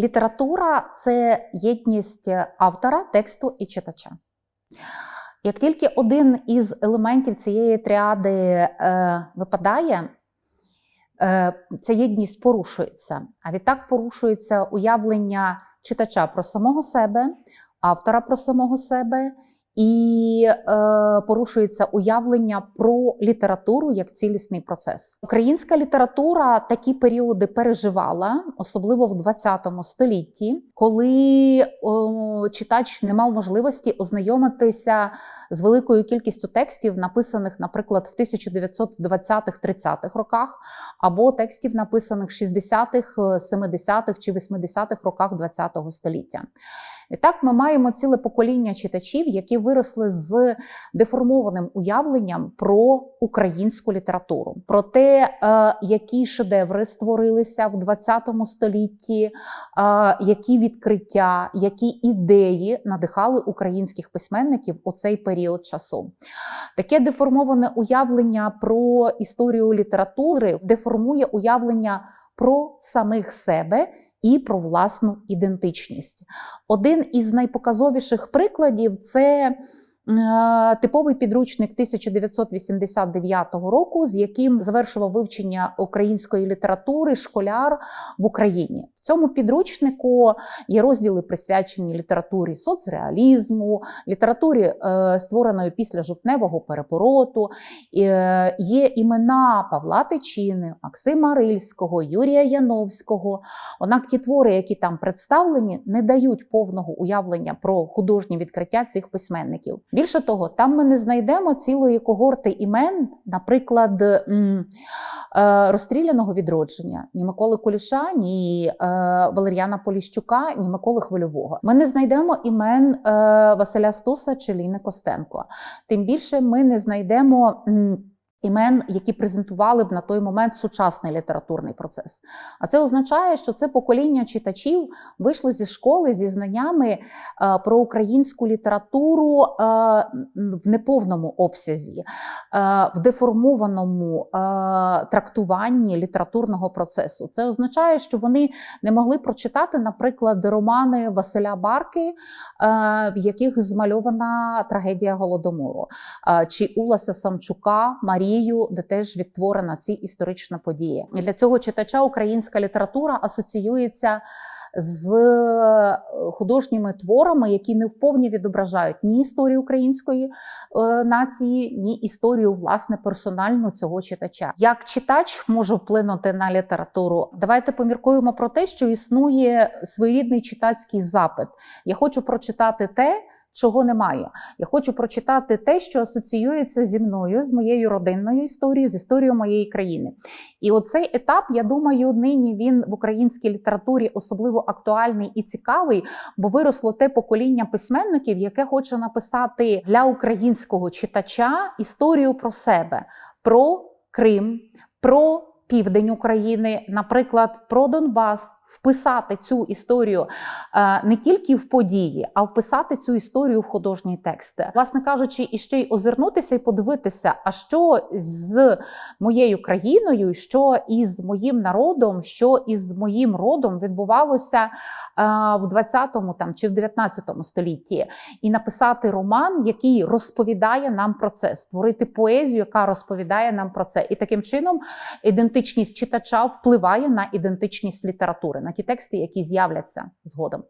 Література це єдність автора, тексту і читача. Як тільки один із елементів цієї тріади е, випадає, е, ця єдність порушується. А відтак порушується уявлення читача про самого себе, автора про самого себе, і е, порушується уявлення про літературу як цілісний процес. Українська література такі періоди переживала, особливо в ХХ столітті, коли е, читач не мав можливості ознайомитися з великою кількістю текстів, написаних, наприклад, в 1920-30-х роках, або текстів, написаних в 60-х, 70-х чи 80-х роках ХХ століття. І так ми маємо ціле покоління читачів, які виросли з деформованим уявленням про українську літературу, про те, е, які шедеври створилися в 20 столітті, е, які відкриття, які ідеї надихали українських письменників у цей період часу. Таке деформоване уявлення про історію літератури деформує уявлення про самих себе і про власну ідентичність. Один із найпоказовіших прикладів це. Е, типовий підручник 1989 року, з яким завершував вивчення української літератури школяр в Україні. Цьому підручнику є розділи присвячені літературі соцреалізму, літературі, е, створеної після жовтневого перевороту. Е, є імена Павла Тичини, Максима Рильського, Юрія Яновського. Однак ті твори, які там представлені, не дають повного уявлення про художні відкриття цих письменників. Більше того, там ми не знайдемо цілої когорти імен, наприклад. Е, розстріляного відродження ні Миколи Куліша, ні Валеріана Поліщука, ні Миколи Хвильового. Ми не знайдемо імен е, Василя Стуса чи Ліни Костенко. Тим більше ми не знайдемо імен, які презентували б на той момент сучасний літературний процес. А це означає, що це покоління читачів вийшло зі школи зі знаннями е, про українську літературу е, в неповному обсязі, е, в деформованому трактуванні літературного процесу. Це означає, що вони не могли прочитати, наприклад, романи Василя Барки, в яких змальована трагедія Голодомору, чи Уласа Самчука Марії. Марією, де теж відтворена ці історична подія. Для цього читача українська література асоціюється з е, художніми творами, які не вповні відображають ні історію української е, нації, ні історію власне персональну цього читача. Як читач може вплинути на літературу? Давайте поміркуємо про те, що існує своєрідний читацький запит. Я хочу прочитати те чого немає. Я хочу прочитати те, що асоціюється зі мною, з моєю родинною історією, з історією моєї країни. І оцей етап, я думаю, нині він в українській літературі особливо актуальний і цікавий, бо виросло те покоління письменників, яке хоче написати для українського читача історію про себе, про Крим, про південь України, наприклад, про Донбас вписати цю історію е, не тільки в події, а вписати цю історію в художній текст. Власне кажучи, і ще й озирнутися і подивитися, а що з моєю країною, що із моїм народом, що із моїм родом відбувалося е, в 20-му там чи в 19 столітті, і написати роман, який розповідає нам про це, створити поезію, яка розповідає нам про це, і таким чином ідентичність читача впливає на ідентичність літератури на ті тексти, які з'являться згодом.